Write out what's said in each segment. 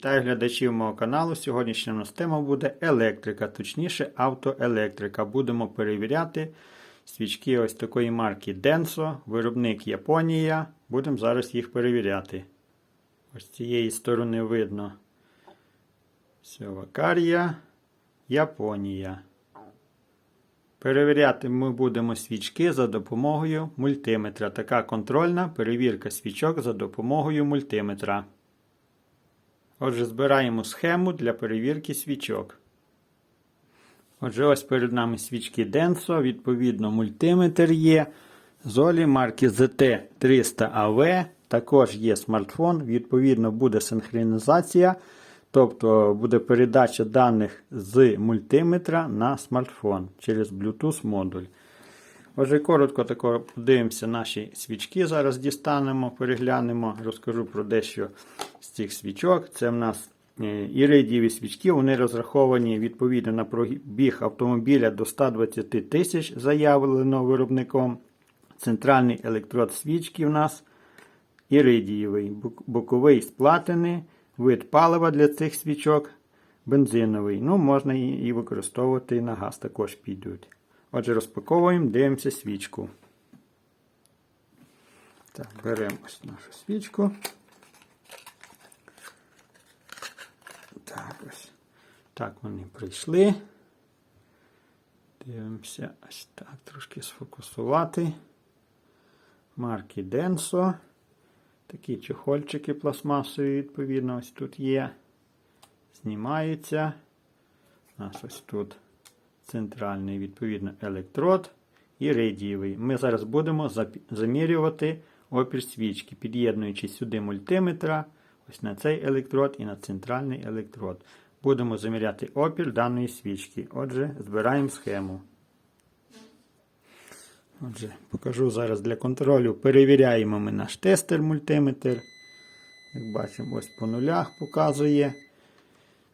Вітаю глядачів мого каналу. Сьогоднішня у нас тема буде електрика, точніше автоелектрика. Будемо перевіряти свічки ось такої марки Denso, виробник Японія. Будемо зараз їх перевіряти. Ось цієї сторони видно Сьовакарія, Японія. Перевіряти ми будемо свічки за допомогою мультиметра. Така контрольна перевірка свічок за допомогою мультиметра. Отже, збираємо схему для перевірки свічок. Отже, ось перед нами свічки Denso, відповідно, мультиметр є. Золі марки ZT300AV. Також є смартфон, відповідно, буде синхронізація, тобто буде передача даних з мультиметра на смартфон через Bluetooth модуль. Отже, коротко тако подивимося наші свічки. Зараз дістанемо, переглянемо, розкажу про дещо з цих свічок. Це в нас е, іридієві свічки, вони розраховані відповідно на пробіг автомобіля до 120 тисяч, заявлено виробником. Центральний електрод свічки в нас іридієвий, боковий з платини, вид палива для цих свічок бензиновий. Ну, можна і використовувати і на газ також підуть. Отже, розпаковуємо, дивимося свічку. Так, беремо ось нашу свічку. Так, ось. Так вони прийшли. Дивимося ось так, трошки сфокусувати. Марки Denso. Такі чохольчики пластмасові, відповідно, ось тут є. Знімаються. У нас ось тут центральний, відповідно, електрод і радієвий. Ми зараз будемо замірювати опір свічки, під'єднуючи сюди мультиметра, ось на цей електрод і на центральний електрод. Будемо заміряти опір даної свічки. Отже, збираємо схему. Отже, покажу зараз для контролю. Перевіряємо ми наш тестер мультиметр. Як бачимо, ось по нулях показує.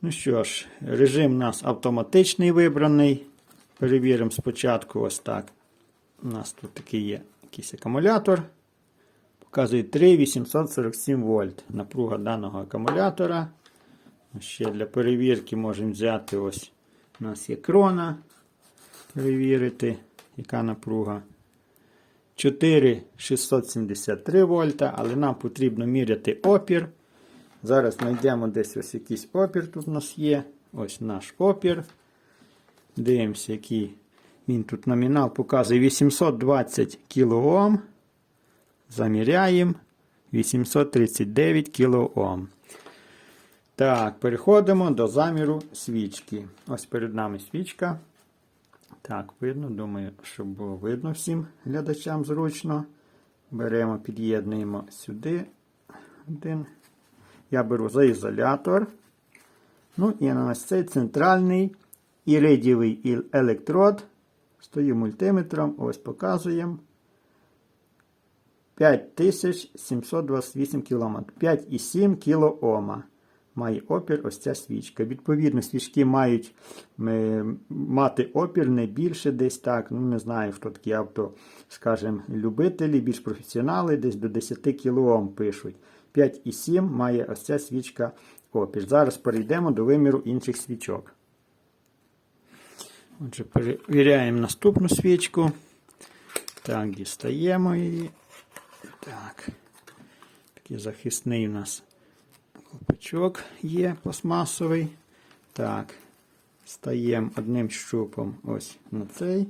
Ну що ж, режим у нас автоматичний вибраний. Перевіримо спочатку ось так. У нас тут такий є якийсь акумулятор. Показує 3,847 вольт. Напруга даного акумулятора. Ще для перевірки можемо взяти ось у нас є крона. Перевірити, яка напруга. 4,673 вольта, але нам потрібно міряти опір. Зараз знайдемо десь ось якийсь опір тут у нас є. Ось наш опір. Дивимося, який він тут номінал показує 820 кОм. Заміряємо 839 кОм. Так, переходимо до заміру свічки. Ось перед нами свічка. Так, видно, думаю, щоб було видно всім глядачам зручно. Беремо, під'єднуємо сюди один. Я беру за ізолятор. Ну і на ось цей центральний іридієвий електрод. Стою мультиметром, ось показуємо. 5728 км. 5,7 кОм має опір ось ця свічка. Відповідно, свічки мають мати опір не більше десь так. Ну, не знаю, хто такі авто, скажімо, любителі, більш професіонали, десь до 10 кОм пишуть. 5,7 має ось ця свічка опір. Зараз перейдемо до виміру інших свічок. Отже, перевіряємо наступну свічку. Так, дістаємо її. Так. Такий захисний у нас колпачок є пластмасовий. Так. Стаємо одним щупом ось на цей.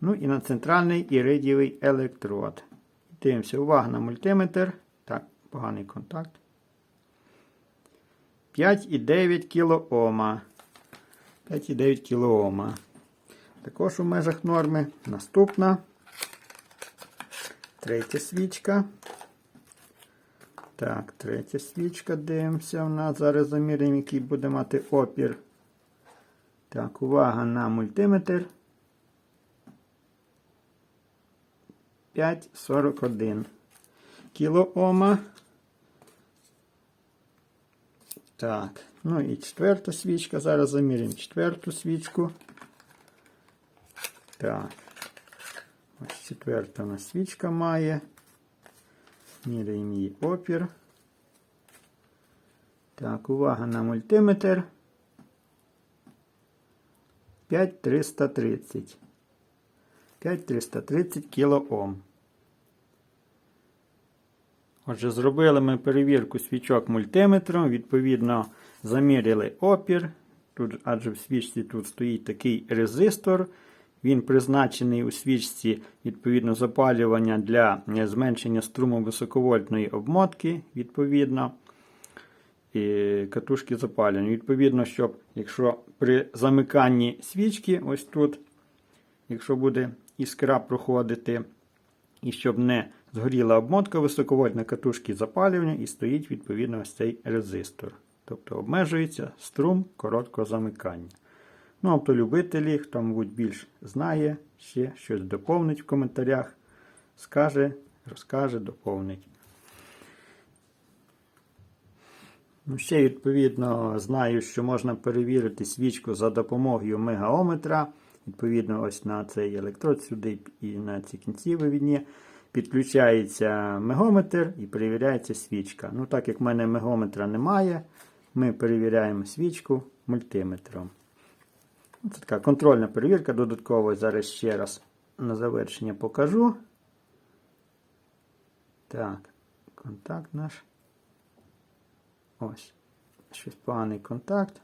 Ну і на центральний іридієвий електрод. Дивимося, увага на мультиметр. Так, поганий контакт. 5,9 кОм. 5,9 кОм. Також у межах норми. Наступна. Третя свічка. Так, третя свічка дивимося. У нас зараз заміряємо, який буде мати опір. Так, увага на мультиметр. 5,41 кілоома. Так, ну і четверта свічка. Зараз заміряємо четверту свічку. Так. Ось четверта у нас свічка має. Міряємо її опір. Так, увага на мультиметр. 5330. 5330 кОм. Отже, зробили ми перевірку свічок мультиметром, відповідно, заміряли опір. Тут, адже в свічці тут стоїть такий резистор. Він призначений у свічці відповідно запалювання для е, зменшення струму високовольтної обмотки, відповідно, і катушки запалювання. Відповідно, щоб якщо при замиканні свічки, ось тут, якщо буде іскра проходити, і щоб не згоріла обмотка високовольтна катушки запалювання, і стоїть відповідно ось цей резистор. Тобто обмежується струм короткого замикання. Ну, автолюбителі, хто, мабуть, більш знає, ще щось доповнить в коментарях, скаже, розкаже, доповнить. Ну, ще, відповідно, знаю, що можна перевірити свічку за допомогою мегаометра. Відповідно, ось на цей електрод сюди і на ці кінці вивідні. Підключається мегометр і перевіряється свічка. Ну, так як в мене мегометра немає, ми перевіряємо свічку мультиметром. Це така контрольна перевірка. Додатково зараз ще раз на завершення покажу. Так, контакт наш. Ось. Щось поганий контакт.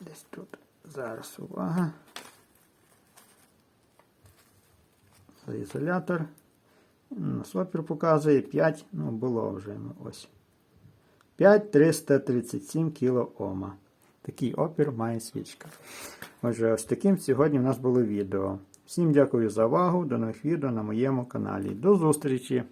Десь тут. Зараз увага. Це ізолятор. Нас опір показує 5, ну було вже ну, ось. 5337 кОм. Такий опір має свічка. Отже, ось таким сьогодні в нас було відео. Всім дякую за увагу. До нових відео на моєму каналі. До зустрічі!